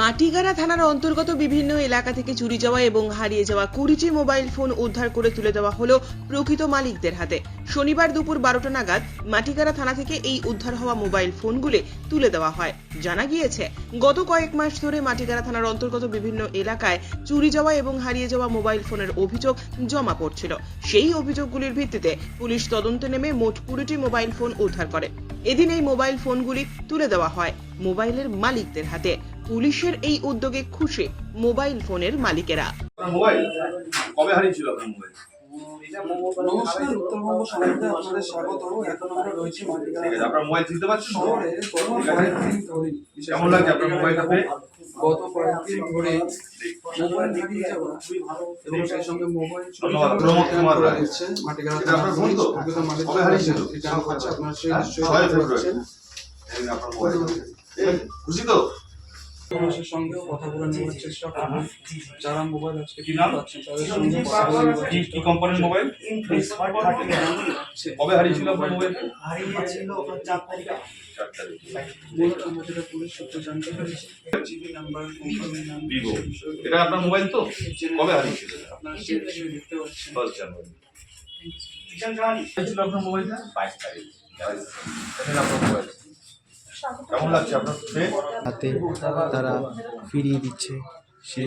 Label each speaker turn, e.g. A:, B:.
A: মাটিগাড়া থানার অন্তর্গত বিভিন্ন এলাকা থেকে চুরি যাওয়া এবং হারিয়ে যাওয়া কুড়িটি মোবাইল ফোন উদ্ধার করে তুলে দেওয়া হলো প্রকৃত মালিকদের হাতে। শনিবার দুপুর বারোটা নাগাদ মাটিগাড়া থানা থেকে এই উদ্ধার হওয়া মোবাইল ফোনগুলি তুলে দেওয়া হয়। জানা গিয়েছে, গত কয়েক মাস ধরে মাটিগাড়া থানার অন্তর্গত বিভিন্ন এলাকায় চুরি যাওয়া এবং হারিয়ে যাওয়া মোবাইল ফোনের অভিযোগ জমা পড়ছিল। সেই অভিযোগগুলির ভিত্তিতে পুলিশ তদন্তে নেমে মোট কুড়িটি মোবাইল ফোন উদ্ধার করে। এদিন এই মোবাইল ফোনগুলি তুলে দেওয়া হয় মোবাইলের মালিকদের হাতে। পুলিশের এই উদ্যোগে খুশি মোবাইল ফোনের মালিকেরা।
B: আপনার মোবাইল? কবে হারিয়েছিল আপনার মোবাইল?
C: নমস্কার উত্তরবঙ্গ সমাজে আপনাদের স্বাগত। এখন আমরা রয়েছি
B: আপনার মোবাইল চিনতে পারছেন?
C: শহরে গত কয়েকদিন ধরে
B: কেমন লাগছে আপনার মোবাইলটা
C: গত কয়েকদিন ধরে এবং সেই সঙ্গে মোবাইল
B: আপনার
C: সেই
B: হ্যাঁ?
C: নিশ্চয়ই
B: খুশি তো?
C: মানুষের সঙ্গেও কথা বলে নেওয়ার চেষ্টা করব যারা মোবাইল আজকে
B: কি নাম?
C: পাচ্ছেন তাদের সঙ্গে কথা বলে
B: কি কোম্পানির মোবাইল। কবে হারিয়েছিল আপনার মোবাইল
D: হারিয়েছিল আপনার চার তারিখে।
B: চার তারিখ।
C: মূলত আমরা যেটা পুলিশ সূত্রে জানতে পেরেছি। জিবি নাম্বার কোম্পানির নাম।
B: ভিভো এটা আপনার মোবাইল তো? কবে হারিয়েছিল?
C: আপনারা দেখতে পাচ্ছেন।
B: ফার্স্ট জানুয়ারি
D: কিষান কাহানি
B: আপনার মোবাইলটা বাইশ তারিখ। আপনার মোবাইল
E: হাতে তারা ফিরিয়ে দিচ্ছে। সে